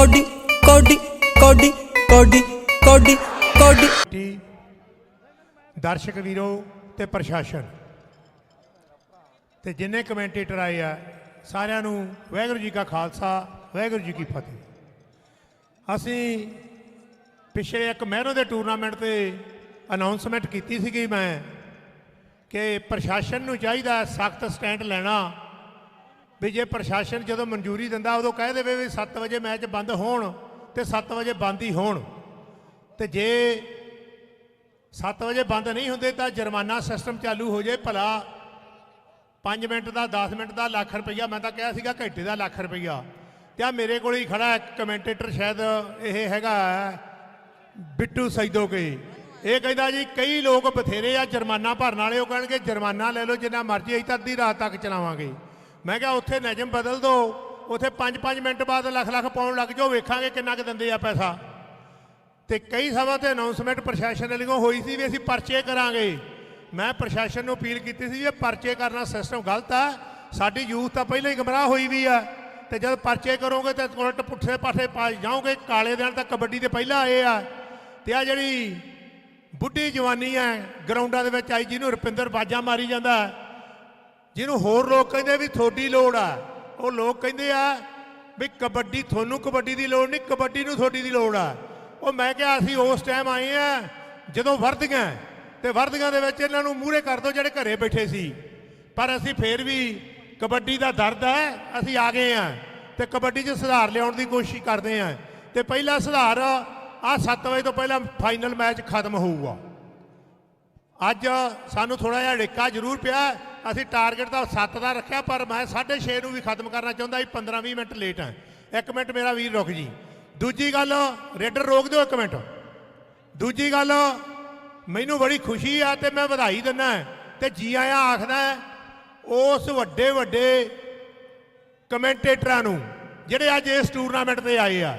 Cody ਕੋਡੀ ਕੋਡੀ ਕੋਡੀ ਕੋਡੀ ਕੋਡੀ। ਦਰਸ਼ਕ ਵੀਰੋ ਤੇ ਪ੍ਰਸ਼ਾਸਨ। ਤੇ ਜਿੰਨੇ ਕਮੈਂਟੇਟਰ ਆਏ ਆ, ਸਾਰਿਆਂ ਨੂੰ ਵਾਹਿਗੁਰੂ ਜੀ ਕਾ ਖਾਲਸਾ, ਵਾਹਿਗੁਰੂ ਜੀ ਕੀ ਫਤਿਹ। ਅਸੀਂ ਪਿਛਲੇ ਇੱਕ ਮਹੀਨੇ ਦੇ ਟੂਰਨਾਮੈਂਟ ਤੇ ਅਨਾਉਂਸਮੈਂਟ ਕੀਤੀ ਸੀਗੀ ਮੈਂ ਕਿ ਪ੍ਰਸ਼ਾਸਨ ਨੂੰ ਚਾਹੀਦਾ ਸਖਤ ਸਟੈਂਡ ਲੈਣਾ ਵੀ ਜੇ ਪ੍ਰਸ਼ਾਸਨ ਜਦੋਂ ਮਨਜ਼ੂਰੀ ਦਿੰਦਾ, ਉਦੋਂ ਕਹਿ ਦੇਵੇ ਵੀ 7 ਵਜੇ ਮੈਚ ਬੰਦ ਹੋਣ ਤੇ 7 ਵਜੇ ਬੰਦ ਹੀ ਹੋਣ। ਤੇ ਜੇ 7 ਵਜੇ ਬੰਦ ਨਹੀਂ ਹੁੰਦੇ ਤਾਂ ਜੁਰਮਾਨਾ ਸਿਸਟਮ ਚਾਲੂ ਹੋ ਜਾਏ, ਭਲਾ 5 ਮਿੰਟ ਦਾ 10 ਮਿੰਟ ਦਾ, ਲੱਖ ਰੁਪਈਆ, ਮੈਂ ਤਾਂ ਕਿਹਾ ਸੀਗਾ ਘੰਟੇ ਦਾ ਲੱਖ ਰੁਪਈਆ। ਤੇ ਆ ਮੇਰੇ ਕੋਲ ਹੀ ਖੜਾ ਇੱਕ ਕਮੈਂਟੇਟਰ ਸ਼ਾਇਦ ਇਹ ਹੈਗਾ ਬਿੱਟੂ ਸੈਦੋ ਕੇ। ਇਹ ਕਹਿੰਦਾ ਜੀ, ਕਈ ਲੋਕ ਬਥੇਰੇ ਆ ਜੁਰਮਾਨਾ ਭਰਨ ਵਾਲੇ, ਉਹ ਕਹਿਣਗੇ ਜੁਰਮਾਨਾ ਲੈ ਲਓ, ਜਿੰਨਾ ਮਰਜ਼ੀ ਅਸੀਂ ਤਾਂ ਅੱਧੀ ਰਾਤ ਤੱਕ ਚਲਾਵਾਂਗੇ। ਮੈਂ ਕਿਹਾ ਉੱਥੇ ਨਿਯਮ ਬਦਲ ਦਿਓ ਉੱਥੇ 5-5 ਮਿੰਟ ਬਾਅਦ ਲੱਖ ਲੱਖ ਪਾਉਣ ਲੱਗ ਜਾਓ, ਵੇਖਾਂਗੇ ਕਿੰਨਾ ਕੁ ਦਿੰਦੇ ਆ ਪੈਸਾ। ਤੇ ਕਈ ਸਮਾਂ ਤੇ ਅਨਾਉਂਸਮੈਂਟ ਪ੍ਰਸ਼ਾਸਨ ਵੱਲੋਂ ਹੋਈ ਸੀ ਵੀ ਅਸੀਂ ਪਰਚੇ ਕਰਾਂਗੇ। ਮੈਂ ਪ੍ਰਸ਼ਾਸਨ ਨੂੰ ਅਪੀਲ ਕੀਤੀ ਸੀ ਵੀ ਇਹ ਪਰਚੇ ਕਰਨਾ ਸਿਸਟਮ ਗਲਤ ਆ, ਸਾਡੀ ਯੂਥ ਤਾਂ ਪਹਿਲਾਂ ਹੀ ਗਮਰਾਹ ਹੋਈ ਵੀ ਆ। ਤੇ ਜਦ ਪਰਚੇ ਕਰੋਗੇ ਤੇ ਉਲਟ ਪੁੱਠੇ ਪਾਠੇ ਪਾ ਜਾਓਗੇ, ਕਾਲੇ ਦਿਨ ਤਾਂ ਕਬੱਡੀ ਦੇ ਪਹਿਲਾਂ ਆਏ ਆ। ਤੇ ਆ ਜਿਹੜੀ ਬੁੱਢੀ ਜਵਾਨੀ ਆ ਗਰਾਊਂਡਾਂ ਦੇ ਵਿੱਚ ਆਈ ਜਿਹਨੂੰ ਰੁਪਿੰਦਰ ਬਾਜਾ ਮਾਰੀ ਜਾਂਦਾ। ਜਿਹਨੂੰ ਹੋਰ ਲੋਕ ਕਹਿੰਦੇ ਵੀ ਤੁਹਾਡੀ ਲੋੜ ਆ, ਉਹ ਲੋਕ ਕਹਿੰਦੇ ਆ ਵੀ ਕਬੱਡੀ, ਤੁਹਾਨੂੰ ਕਬੱਡੀ ਦੀ ਲੋੜ ਨਹੀਂ, ਕਬੱਡੀ ਨੂੰ ਤੁਹਾਡੀ ਦੀ ਲੋੜ ਆ। ਉਹ ਮੈਂ ਕਿਹਾ ਅਸੀਂ ਉਸ ਟਾਈਮ ਆਏ ਆ, ਜਦੋਂ ਵਰਦੀਆਂ, ਤੇ ਵਰਦੀਆਂ ਦੇ ਵਿੱਚ ਇਹਨਾਂ ਨੂੰ ਮੂਹਰੇ ਕਰ ਦੋ ਜਿਹੜੇ ਘਰੇ ਬੈਠੇ ਸੀ। ਪਰ ਅਸੀਂ ਫੇਰ ਵੀ ਕਬੱਡੀ ਦਾ ਦਰਦ ਹੈ ਅਸੀਂ ਆ ਗਏ ਆ, ਤੇ ਕਬੱਡੀ 'ਚ ਸੁਧਾਰ ਲਿਆਉਣ ਦੀ ਕੋਸ਼ਿਸ਼ ਕਰਦੇ ਆ। ਤੇ ਪਹਿਲਾ ਸੁਧਾਰ ਆ 7 ਵਜੇ ਤੋਂ ਪਹਿਲਾਂ ਫਾਈਨਲ ਮੈਚ ਖਤਮ ਹੋਊਗਾ। ਅੱਜ ਸਾਨੂੰ ਥੋੜਾ ਜਿਹਾ ਢਿੱਕਾ ਜ਼ਰੂਰ ਪਿਆ ਅਸੀਂ ਟਾਰਗੇਟ ਤਾਂ 7 ਦਾ ਰੱਖਿਆ, ਪਰ ਮੈਂ 6:30 ਨੂੰ ਵੀ ਖਤਮ ਕਰਨਾ ਚਾਹੁੰਦਾ ਸੀ 15-20 ਮਿੰਟ ਲੇਟ ਹਾਂ। ਇੱਕ ਮਿੰਟ ਮੇਰਾ ਵੀਰ ਰੁਕ ਜੀ। ਦੂਜੀ ਗੱਲ, ਰੇਡਰ ਰੋਕ ਦਿਓ ਇੱਕ ਮਿੰਟ। ਦੂਜੀ ਗੱਲ, ਮੈਨੂੰ ਬੜੀ ਖੁਸ਼ੀ ਆ ਤੇ ਮੈਂ ਵਧਾਈ ਦਿੰਦਾ ਤੇ ਜੀ ਆਇਆ ਆਖਦਾ ਉਸ ਵੱਡੇ ਵੱਡੇ ਕਮੈਂਟੇਟਰਾਂ ਨੂੰ, ਜਿਹੜੇ ਅੱਜ ਇਸ ਟੂਰਨਾਮੈਂਟ ਤੇ ਆਏ ਆ।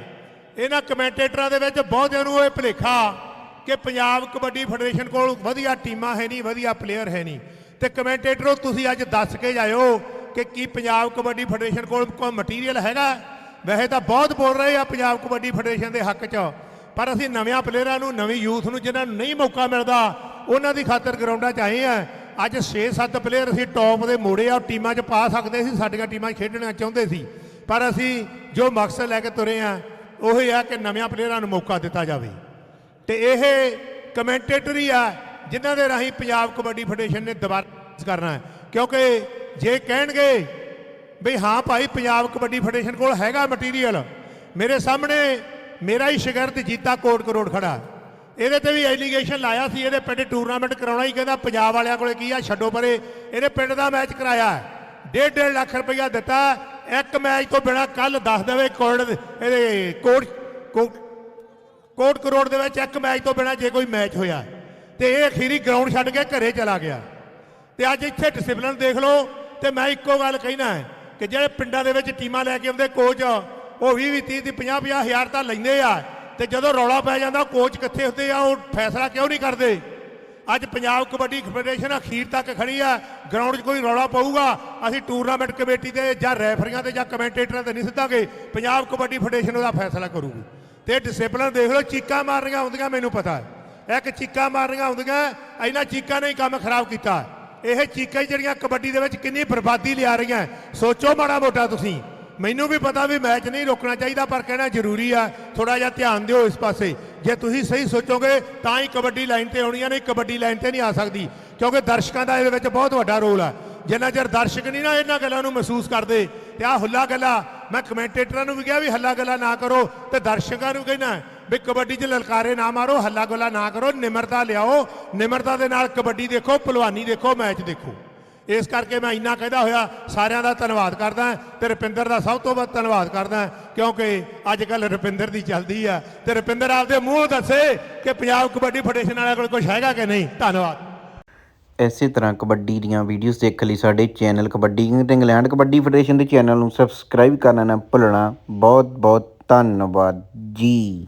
ਇਹਨਾਂ ਕਮੈਂਟੇਟਰਾਂ ਦੇ ਵਿੱਚ ਬਹੁਤਿਆਂ ਨੂੰ ਇਹ ਭੁਲੇਖਾ ਕਿ ਪੰਜਾਬ ਕਬੱਡੀ ਫੈਡਰੇਸ਼ਨ ਕੋਲ ਵਧੀਆ ਟੀਮਾਂ ਹੈ ਨਹੀਂ, ਵਧੀਆ ਪਲੇਅਰ ਹੈ ਨਹੀਂ। ਤੇ ਕਮੈਂਟੇਟਰੋ ਤੁਸੀਂ ਅੱਜ ਦੱਸ ਕੇ ਜਾਇਓ ਕਿ ਕੀ ਪੰਜਾਬ ਕਬੱਡੀ ਫੈਡਰੇਸ਼ਨ ਕੋਲ ਕੋਈ ਮਟੀਰੀਅਲ ਹੈਗਾ? ਵੈਸੇ ਤਾਂ ਬਹੁਤ ਬੋਲ ਰਹੇ ਆ ਪੰਜਾਬ ਕਬੱਡੀ ਫੈਡਰੇਸ਼ਨ ਦੇ ਹੱਕ 'ਚ, ਪਰ ਅਸੀਂ ਨਵਿਆਂ ਪਲੇਅਰਾਂ ਨੂੰ, ਨਵੀਂ ਯੂਥ ਨੂੰ ਜਿਨ੍ਹਾਂ ਨੂੰ ਨਹੀਂ ਮੌਕਾ ਮਿਲਦਾ, ਉਹਨਾਂ ਦੀ ਖਾਤਰ ਗਰਾਊਂਡਾਂ 'ਚ ਆਏ ਆ। ਅੱਜ 6-7 ਪਲੇਅਰ ਅਸੀਂ ਟੌਪ ਦੇ ਮੋੜੇ ਆ, ਉਹ ਟੀਮਾਂ 'ਚ ਪਾ ਸਕਦੇ ਸੀ, ਸਾਡੀਆਂ ਟੀਮਾਂ ਖੇਡਣਾ ਚਾਹੁੰਦੇ ਸੀ। ਪਰ ਅਸੀਂ ਜੋ ਮਕਸਦ ਲੈ ਕੇ ਤੁਰੇ ਆ, ਉਹ ਹੀ ਆ ਕਿ ਨਵਿਆਂ ਪਲੇਅਰਾਂ ਨੂੰ ਮੌਕਾ ਦਿੱਤਾ ਜਾਵੇ। ਤੇ ਇਹ ਕਮੈਂਟੇਟਰ ਹੀ ਆ ਜਿਨ੍ਹਾਂ ਦੇ ਰਾਹੀਂ ਪੰਜਾਬ ਕਬੱਡੀ ਫੈਡਰੇਸ਼ਨ ਨੇ ਦੁਬਾਰਾ ਕਰਨਾ ਹੈ। ਕਿਉਂਕਿ ਜੇ ਕਹਿਣਗੇ ਵੀ ਹਾਂ ਭਾਈ, ਪੰਜਾਬ ਕਬੱਡੀ ਫੈਡਰੇਸ਼ਨ ਕੋਲ ਹੈਗਾ ਮਟੀਰੀਅਲ ਮੇਰੇ ਸਾਹਮਣੇ ਮੇਰਾ ਹੀ ਸ਼ਗਿਰਦ ਜੀਤਾ ਕੋਟ ਕਰੋੜ ਖੜਾ। ਇਹਦੇ ਤੇ ਵੀ ਐਲੀਗੇਸ਼ਨ ਲਾਇਆ ਸੀ, ਇਹਦੇ ਪਿੰਡ ਟੂਰਨਾਮੈਂਟ ਕਰਾਉਣਾ ਹੀ ਕਹਿੰਦਾ ਪੰਜਾਬ ਵਾਲਿਆਂ ਕੋਲੇ ਕੀ ਆ, ਛੱਡੋ ਪਰੇ। ਇਹਨੇ ਪਿੰਡ ਦਾ ਮੈਚ ਕਰਾਇਆ ਡੇਢ ਡੇਢ ਲੱਖ ਰੁਪਇਆ ਦਿੱਤਾ। ਇੱਕ ਮੈਚ ਤੋਂ ਬਿਨਾ ਕੱਲ ਦੱਸ ਦੇਵੇ ਕੋਟ ਇਹਦੇ ਕੋਟ ਕੋਟ ਕੋਟ ਕਰੋੜ ਦੇ ਵਿੱਚ ਇੱਕ ਮੈਚ ਤੋਂ ਬਿਨਾ ਜੇ ਕੋਈ ਮੈਚ ਹੋਇਆ। ਤੇ ਇਹ ਅਖੀਰੀ ਗਰਾਊਂਡ ਛੱਡ ਕੇ ਘਰੇ ਚਲਾ ਗਿਆ। ਤੇ ਅੱਜ ਇੱਥੇ ਡਿਸਪਲਿਨ ਦੇਖ ਲਓ, ਤੇ ਮੈਂ ਇੱਕੋ ਗੱਲ ਕਹਿਣਾ ਹੈ ਕਿ ਜਿਹੜੇ ਪਿੰਡਾਂ ਦੇ ਵਿੱਚ ਟੀਮਾਂ ਲੈ ਕੇ ਆਉਂਦੇ ਕੋਚ ਉਹ 20 20 30 50 50 ਹਜ਼ਾਰ ਤਾਂ ਲੈਂਦੇ ਆ। ਤੇ ਜਦੋਂ ਰੌਲਾ ਪੈ ਜਾਂਦਾ ਕੋਚ ਕਿੱਥੇ ਹੁੰਦੇ ਆ, ਉਹ ਫੈਸਲਾ ਕਿਉਂ ਨਹੀਂ ਕਰਦੇ? ਅੱਜ ਪੰਜਾਬ ਕਬੱਡੀ ਫੈਡਰੇਸ਼ਨ ਅਖੀਰ ਤੱਕ ਖੜੀ ਆ ਗਰਾਊਂਡ 'ਚ ਕੋਈ ਰੌਲਾ ਪਊਗਾ, ਅਸੀਂ ਟੂਰਨਾਮੈਂਟ ਕਮੇਟੀ ਤੇ ਜਾਂ ਰੈਫਰੀਆਂ ਤੇ ਜਾਂ ਕਮੈਂਟੇਟਰਾਂ ਤੇ ਨਹੀਂ ਸਿੱਧਾਂਗੇ, ਪੰਜਾਬ ਕਬੱਡੀ ਫੈਡਰੇਸ਼ਨ ਉਹਦਾ ਫੈਸਲਾ ਕਰੂਗੀ। ਤੇ ਡਿਸਪਲਿਨ ਦੇਖ ਲਓ, ਚੀਕਾਂ ਮਾਰਨੀਆਂ ਹੁੰਦੀਆਂ, ਮੈਨੂੰ ਪਤਾ ਹੈ। ਇੱਕ ਚੀਕਾਂ ਮਾਰਨੀਆਂ ਹੁੰਦੀਆਂ ਇਹਨਾਂ ਚੀਕਾਂ ਨੇ ਹੀ ਕੰਮ ਖਰਾਬ ਕੀਤਾ। ਇਹ ਚੀਕਾਂ ਜਿਹੜੀਆਂ ਕਬੱਡੀ ਦੇ ਵਿੱਚ ਕਿੰਨੀ ਬਰਬਾਦੀ ਲਿਆ ਰਹੀਆਂ। ਸੋਚੋ ਮਾੜਾ ਮੋਟਾ ਤੁਸੀਂ। ਮੈਨੂੰ ਵੀ ਪਤਾ ਵੀ ਮੈਚ ਨਹੀਂ ਰੋਕਣਾ ਚਾਹੀਦਾ, ਪਰ ਕਹਿਣਾ ਜ਼ਰੂਰੀ ਆ ਥੋੜਾ ਜਿਹਾ ਧਿਆਨ ਦਿਓ ਇਸ ਪਾਸੇ। ਜੇ ਤੁਸੀਂ ਸਹੀ ਸੋਚੋਗੇ, ਤਾਂ ਹੀ ਕਬੱਡੀ ਲਾਈਨ ਤੇ ਆਉਣੀਆਂ ਨਹੀਂ ਕਬੱਡੀ ਲਾਈਨ ਤੇ ਨਹੀਂ ਆ ਸਕਦੀ। ਕਿਉਂਕਿ ਦਰਸ਼ਕਾਂ ਦਾ ਇਹਦੇ ਵਿੱਚ ਬਹੁਤ ਵੱਡਾ ਰੋਲ ਆ। ਜਿੰਨਾ ਚਿਰ ਦਰਸ਼ਕ ਨਹੀਂ ਨਾ ਇਹਨਾਂ ਗੱਲਾਂ ਨੂੰ ਮਹਿਸੂਸ ਕਰਦੇ, ਤੇ ਆ ਹੁੱਲਾ ਗੱਲਾ, ਮੈਂ ਕਮੈਂਟੇਟਰਾਂ ਨੂੰ ਵੀ ਕਿਹਾ ਵੀ ਹੱਲਾ ਗੱਲਾ ਨਾ ਕਰੋ, ਤੇ ਦਰਸ਼ਕਾਂ ਨੂੰ ਕਹਿਣਾ ਵੀ ਕਬੱਡੀ 'ਚ ਲਲਕਾਰੇ ਨਾ ਮਾਰੋ, ਹੱਲਾ ਗੱਲਾਂ ਨਾ ਕਰੋ, ਨਿਮਰਤਾ ਲਿਆਓ। ਨਿਮਰਤਾ ਦੇ ਨਾਲ ਕਬੱਡੀ ਦੇਖੋ ਪਹਿਲਵਾਨੀ ਦੇਖੋ, ਮੈਚ ਦੇਖੋ। ਇਸ ਕਰਕੇ ਮੈਂ ਇੰਨਾ ਕਹਿੰਦਾ ਹੋਇਆ, ਸਾਰਿਆਂ ਦਾ ਧੰਨਵਾਦ ਕਰਦਾ ਤੇ ਰੁਪਿੰਦਰ ਦਾ ਸਭ ਤੋਂ ਵੱਧ ਧੰਨਵਾਦ ਕਰਦਾ ਕਿਉਂਕਿ ਅੱਜ ਕੱਲ ਰੁਪਿੰਦਰ ਦੀ ਚੱਲਦੀ ਆ। ਤੇ ਰੁਪਿੰਦਰ ਆਪਦੇ ਮੂੰਹ ਦੱਸੇ ਕਿ ਪੰਜਾਬ ਕਬੱਡੀ ਫੈਡਰੇਸ਼ਨ ਵਾਲਿਆਂ ਕੋਲ ਕੁਝ ਹੈਗਾ ਕਿ ਨਹੀਂ। ਧੰਨਵਾਦ। ਇਸੇ ਤਰ੍ਹਾਂ ਕਬੱਡੀ ਦੀਆਂ ਵੀਡੀਓਜ਼ ਦੇਖਣ ਲਈ ਸਾਡੇ channel kabaddi England kabaddi federation ਦੇ ਚੈਨਲ ਨੂੰ ਸਬਸਕ੍ਰਾਈਬ ਕਰਨਾ ਨਾ ਭੁੱਲਣਾ। ਬਹੁਤ ਬਹੁਤ ਧੰਨਵਾਦ ਜੀ।